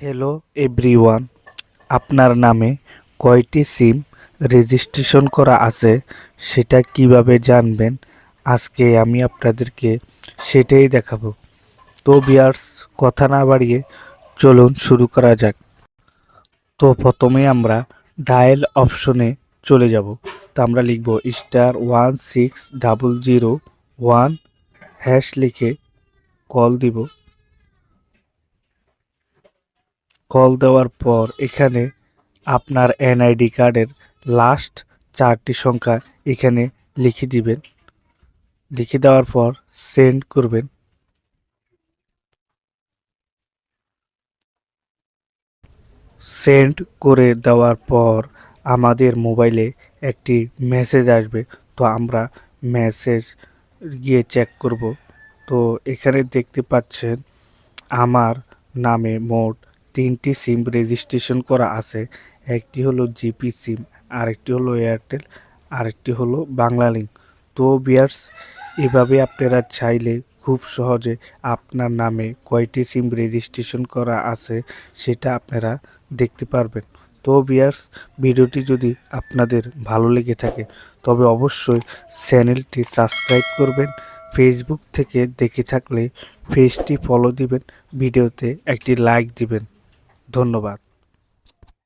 Hello everyone আপনার নামে কয়টি সিম রেজিস্ট্রেশন করা আছে সেটা কীভাবে জানবেন? আজকে আমি আপনাদেরকে সেটাই দেখাবো। তো বিয়ার্স কথা না বাড়িয়ে চলুন শুরু করা যাক। তো প্রথমে আমরা ডায়াল অপশনে চলে যাব। তো আমরা লিখব star one six double zero one hash লিখে কল দিব। কল দেওয়ার পর এখানে আপনার এনআইডি কার্ডের লাস্ট চারটি সংখ্যা এখানে লিখে দিবেন। লিখে দেওয়ার পর সেন্ড করবেন। সেন্ড করে দেওয়ার পর আমাদের মোবাইলে একটি মেসেজ আসবে। তো আমরা মেসেজ গিয়ে চেক করব। তো এখানে দেখতে পাচ্ছেন, আমার নামে মোট তিনটি সিম রেজিস্ট্রেশন করা আছে। একটি হলো জিপি সিম, আরেকটি হলো এয়ারটেল, আরেকটি হলো বাংলা লিঙ্ক তো বিয়ার্স এভাবে আপনারা চাইলে খুব সহজে আপনার নামে কয়টি সিম রেজিস্ট্রেশন করা আছে সেটা আপনারা দেখতে পারবেন। তো বিয়ার্স ভিডিওটি যদি আপনাদের ভালো লেগে থাকে, তবে অবশ্যই চ্যানেলটি সাবস্ক্রাইব করবেন। ফেসবুক থেকে দেখে থাকলে পেজটি ফলো দিবেন, ভিডিওতে একটি লাইক দিবেন। ধন্যবাদ।